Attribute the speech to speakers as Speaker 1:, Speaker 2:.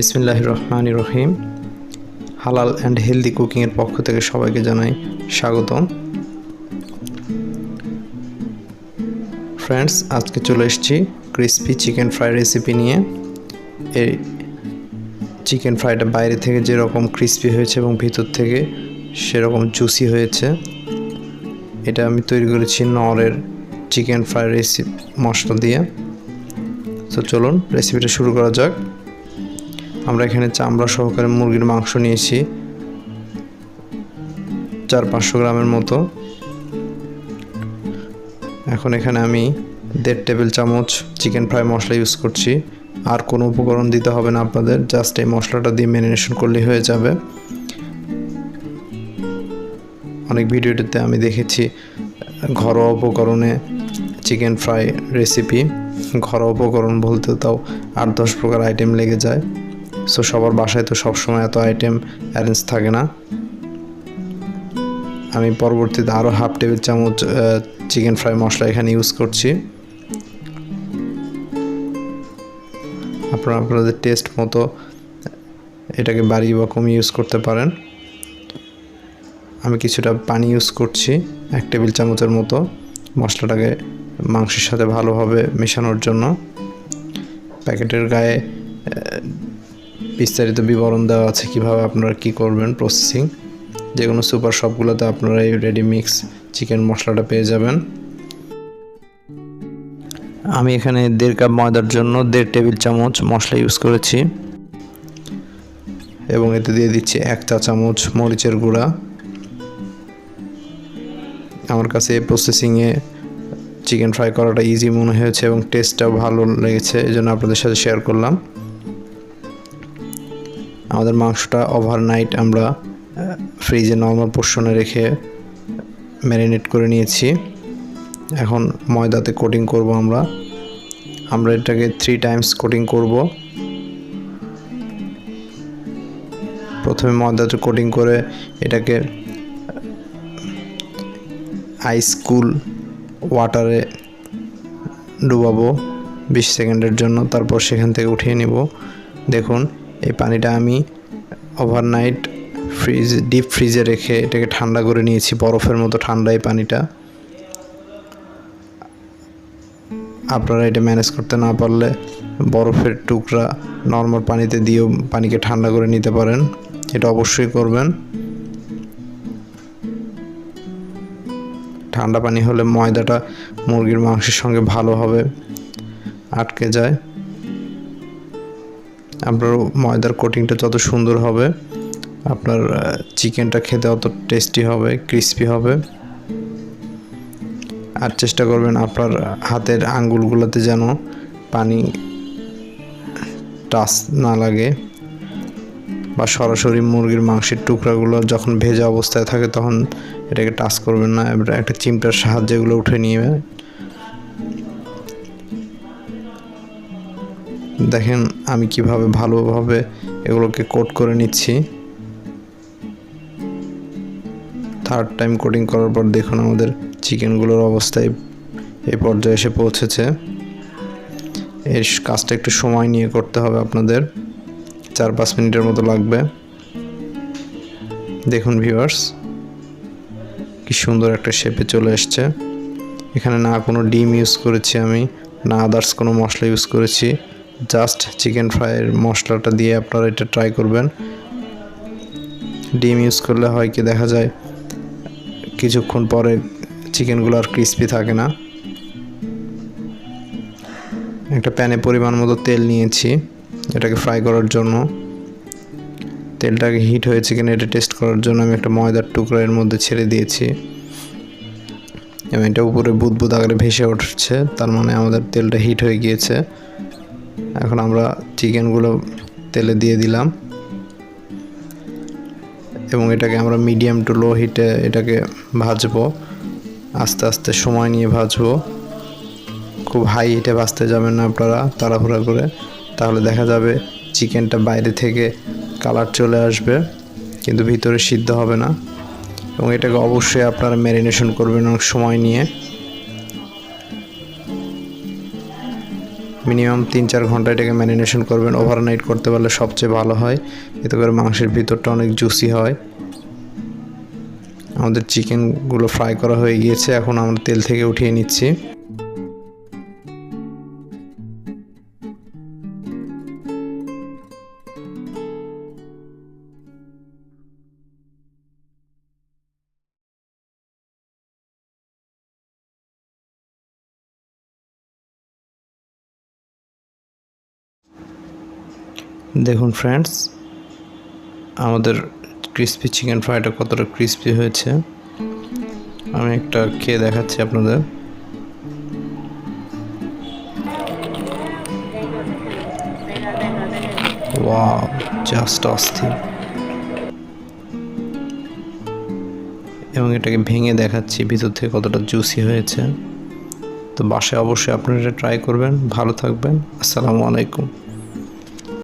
Speaker 1: বিসমিল্লাহ রহমান রহিম। হালাল and healthy কুকিংয়ের পক্ষ থেকে সবাইকে জানাই স্বাগতম। ফ্রেন্ডস আজকে চলে এসেছি ক্রিসপি চিকেন ফ্রাই রেসিপি নিয়ে। এই চিকেন ফ্রাইটা বাইরে থেকে যেরকম ক্রিসপি হয়েছে এবং ভিতর থেকে সেরকম জুসি হয়েছে। এটা আমি তৈরি করেছি নরের চিকেন ফ্রাই রেসিপি মশলা দিয়ে। তো চলুন রেসিপিটা শুরু করা যাক। আমরা এখানে চামড়া সহকারে মুরগির মাংস নিয়েছি। চার পাঁচশো গ্রামের মতো। এখন এখানে আমি দেড় টেবিল চামচ চিকেন ফ্রাই মশলা ইউজ করছি। আর কোনো উপকরণ দিতে হবে না আপনাদের, জাস্ট এই মশলাটা দিয়ে ম্যারিনেশন করলেই হয়ে যাবে। অনেক ভিডিওটিতে আমি দেখেছি ঘরোয়া উপকরণে চিকেন ফ্রাই রেসিপি। ঘরোয়া উপকরণ বলতে তাও আট দশ প্রকার আইটেম লেগে যায়। সো সবার বাসায় তো সবসময় এত আইটেম অ্যারেঞ্জ থাকে না। আমি পরবর্তীতে আরও হাফ টেবিল চামচ চিকেন ফ্রাই মশলা এখানে ইউজ করছি। আপনারা আপনাদের টেস্ট মতো এটাকে বাড়িয়ে বা কমিয়ে ইউজ করতে পারেন। আমি কিছুটা পানি ইউজ করছি, এক টেবিল চামচের মতো। মশলাটাকে মাংসের সাথে ভালোভাবে মেশানোর জন্য। প্যাকেটের গায়ে বিস্তারিত বিবরণ দেওয়া আছে কীভাবে আপনারা কি করবেন প্রসেসিং যে কোনো সুপার শপগুলোতে আপনারা এই রেডি মিক্স চিকেন মশলাটা পেয়ে যাবেন। আমি এখানে দেড় কাপ ময়দার জন্য দেড় টেবিল চামচ মশলা ইউজ করেছি। এবং এতে দিয়ে দিচ্ছি এক চা চামচ মরিচের গুঁড়া। আমার কাছে এই প্রসেসিংয়ে চিকেন ফ্রাই করাটা ইজি মনে হয়েছে এবং টেস্টটাও ভালো লেগেছে এই জন্য আপনাদের সাথে শেয়ার করলাম। আমাদের মাংসটা ওভারনাইট আমরা ফ্রিজে নর্মাল পোর্শনে রেখে ম্যারিনেট করে নিয়েছি। এখন ময়দাতে কোটিং করব আমরা। আমরা এটাকে থ্রি টাইমস কোটিং করব। প্রথমে ময়দাতে কোটিং করে এটাকে আইস কুল ওয়াটারে ডুবাবো। বিশ সেকেন্ডের জন্য, তারপর সেখান থেকে উঠিয়ে নিব। দেখুন এই পানিটা আমি ওভারনাইট ফ্রিজ ডিপ ফ্রিজে রেখে এটাকে ঠান্ডা করে নিয়েছি, বরফের মতো ঠান্ডা এই পানিটা। আপনারা এটা ম্যানেজ করতে না পারলে বরফের টুকরা নর্মাল পানিতে দিয়েও পানিকে ঠান্ডা করে নিতে পারেন, এটা অবশ্যই করবেন। ঠান্ডা পানি হলে ময়দাটা মুরগির মাংসের সঙ্গে ভালোভাবে আটকে যায়। আপনার ময়দার কোটিংটা যত সুন্দর হবে, আপনার চিকেনটা খেতে অত টেস্টি হবে ক্রিস্পি হবে। আর চেষ্টা করবেন আপনার হাতের আঙ্গুলগুলোতে যেন পানি টাচ না লাগে বা সরাসরি মুরগির মাংসের টুকরাগুলো যখন ভেজা অবস্থায় থাকে তখন এটাকে টাচ করবেন না একটা চিমটার সাহায্যে এগুলো উঠে নিয়ে দেখেন, আমি কীভাবে ভালোভাবে এগুলোকে কোট করে নিচ্ছি। থার্ড টাইম কোটিং করার পর দেখুন আমাদের চিকেনগুলোর অবস্থায় এই পর্যায়ে এসে পৌঁছেছে। এর কাজটা একটু সময় নিয়ে করতে হবে আপনাদের। চার পাঁচ মিনিটের মতো লাগবে। দেখুন ভিউয়ার্স কি সুন্দর একটা শেপে চলে এসছে। এখানে না কোনো ডিম ইউজ করেছি আমি, না আদার্স কোনো মশলা ইউজ করেছি। জাস্ট চিকেন ফ্রাইয়ের মশলাটা দিয়ে আপনারা এটা ট্রাই করবেন। ডিম ইউজ করলে হয় কি দেখা যায় কিছুক্ষণ পরে চিকেনগুলো আর ক্রিস্পি থাকে না। একটা প্যানে পরিমাণ মতো তেল নিয়েছি এটাকে ফ্রাই করার জন্য। তেলটাকে হিট হয়েছে কিনা এটা টেস্ট করার জন্য আমি একটা ময়দার টুকরা এর মধ্যে ছেড়ে দিয়েছি। এবং এটা উপরে বুদবুদ আকারে ভেসে উঠছে, তার মানে আমাদের তেলটা হিট হয়ে গিয়েছে। এখন আমরা চিকেনগুলো তেলে দিয়ে দিলাম। এবং এটাকে আমরা মিডিয়াম টু লো হিটে এটাকে ভাজবো। আস্তে আস্তে সময় নিয়ে ভাজবো। খুব হাই হিটে ভাজতে যাবেন না আপনারা, তাড়াহুড়া করে। তাহলে দেখা যাবে চিকেনটা বাইরে থেকে কালার চলে আসবে, কিন্তু ভিতরে সিদ্ধ হবে না। এবং এটাকে অবশ্যই আপনারা ম্যারিনেশন করবেন অনেক সময় নিয়ে। মিনিমাম তিন চার ঘণ্টা এটাকে ম্যারিনেশন করবেন ওভারনাইট করতে পারলে সবচেয়ে ভালো হয়। এতে করে মাংসের ভিতরটা অনেক জুসি হয়। আমাদের চিকেনগুলো ফ্রাই করা হয়ে গিয়েছে, এখন আমরা তেল থেকে উঠিয়ে নিচ্ছি। দেখুন ফ্রেন্ডস আমাদের ক্রিসপি চিকেন ফ্রাইটা কতটা ক্রিসপি হয়েছে। আমি একটা খেয়ে দেখাচ্ছি আপনাদের। জাস্ট অস্থির এবং এটাকে ভেঙে দেখাচ্ছি, ভিতর থেকে কতটা জুসি হয়েছে। তো বাসায় অবশ্যই আপনারা ট্রাই করবেন। ভালো থাকবেন। আসসালামু আলাইকুম।